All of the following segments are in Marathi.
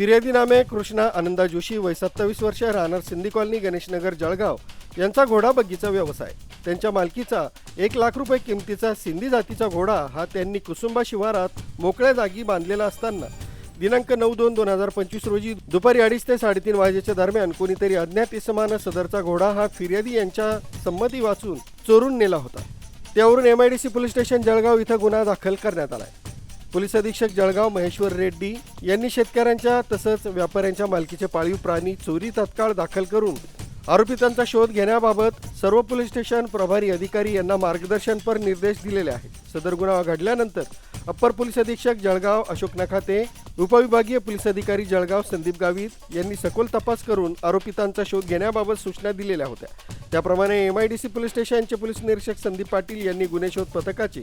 फिर्यादी नामे कृष्णा आनंदा जोशी वय सत्तावीस वर्ष राहणार सिंधी कॉलनी गणेशनगर जळगाव. यांचा घोडा बग्गीचा व्यवसाय. त्यांच्या मालकीचा एक लाख रुपये किमतीचा सिंधी जातीचा घोडा हा त्यांनी कुसुंबा शिवारात मोकळ्या जागी बांधलेला असताना दिनांक नऊ दोन दोन हजार पंचवीस रोजी दुपारी अडीच ते साडेतीन वाजेच्या दरम्यान कोणीतरी अज्ञात इसमानं सदरचा घोडा हा फिर्यादी यांच्या संमती वाचून चोरून नेला होता. त्यावरून एमआयडीसी पोलीस स्टेशन जळगाव इथं गुन्हा दाखल करण्यात आलाय. पोलीस अधीक्षक जळगाव महेश्वर रेड्डी यांनी शेतकऱ्यांच्या तसंच व्यापाऱ्यांच्या मालकीचे पाळीव प्राणी चोरी तत्काळ दाखल करून आरोपितांचा शोध घेण्याबाबत सर्व पोलीस स्टेशन प्रभारी अधिकारी यांना मार्गदर्शनपर निर्देश दिलेले आहेत. सदर गुन्हा घडल्यानंतर अप्पर पोलीस अधीक्षक जळगाव अशोक नखाते उपविभागीय पोलीस अधिकारी जळगाव संदीप गावित यांनी सखोल तपास करून आरोपितांचा शोध घेण्याबाबत सूचना दिलेल्या होत्या. त्याप्रमाणे M I D C police स्टेशनचे पोलीस निरीक्षक संदीप पाटील यांनी गुन्हे शोध पथकाचे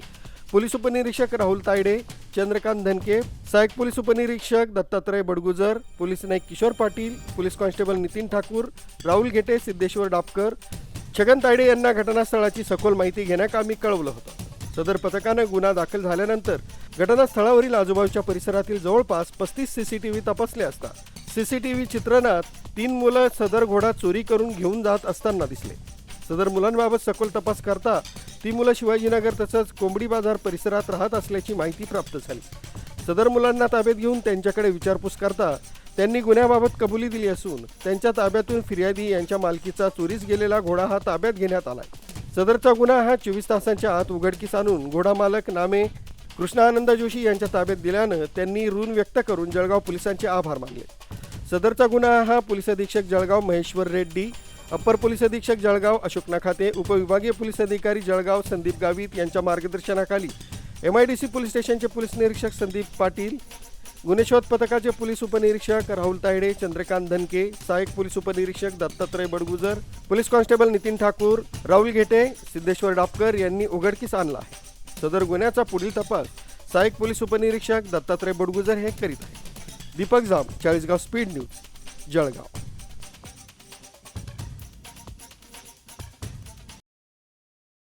पोलीस उपनिरीक्षक राहुल तायडे चंद्रकांत धनके सहाय्यक पोलीस उपनिरीक्षक Dattatray Badgujar police Naik Kishor Patil police constable Nitin Thakur Rahul Ghete Siddheshwar Dapkar Chhagan Tayde यांना घटनास्थळाची सखोल माहिती घेण्याकामी कळवलं होतं. सदर पथकानं गुन्हा दाखल झाल्यानंतर घटनास्थळावरील आजूबाजूच्या परिसरातील जवळपास पस्तीस सीसीटीव्ही तपासले असता. सीसीटीव्ही चित्रणात तीन मुलं सदर घोडा चोरी करून घेऊन जात असताना दिसले. सदर मुलांबाबत सखोल तपास करता ती मुलं शिवाजीनगर तसंच कोंबडी बाजार परिसरात राहत असल्याची माहिती प्राप्त झाली. सदर मुलांना ताब्यात घेऊन त्यांच्याकडे विचारपूस करता त्यांनी गुन्ह्याबाबत कबुली दिली असून त्यांच्या ताब्यातून फिर्यादी यांच्या मालकीचा चोरीस गेलेला घोडा हा ताब्यात घेण्यात आलाय. सदरचा गुन्हा हा चोवीस तासांच्या आत उघडकीस आणून घोडा मालक नामे कृष्णानंद जोशी यांच्या ताब्यात दिल्यानं त्यांनी ऋण व्यक्त करून जळगाव पोलिसांचे आभार मानले. सदरचा गुन्हा हा पोलीस अधीक्षक जळगाव महेश्वर रेड्डी अप्पर पोलीस अधीक्षक जळगाव अशोक नखाते उपविभागीय पोलीस अधिकारी जळगाव संदीप गावित यांच्या मार्गदर्शनाखाली. M I D C police स्टेशनचे पोलीस निरीक्षक संदीप पाटील गुन्हे शोध पथकाचे पोलीस उपनिरीक्षक राहुल तायडे चंद्रकांत धनके सहाय्यक पोलीस उपनिरीक्षक दत्तात्रय बडगुजर पोलीस कॉन्स्टेबल नितीन ठाकूर राहुल घेटे सिद्धेश्वर डापकर यांनी उघडकीस आणला आहे. सदर गुन्ह्याचा पुढील तपास सहाय्यक पोलीस उपनिरीक्षक दत्तात्रय बडगुजर हे करीत आहेत. Deepak Jam Chalisgaon speed news Jalgaon.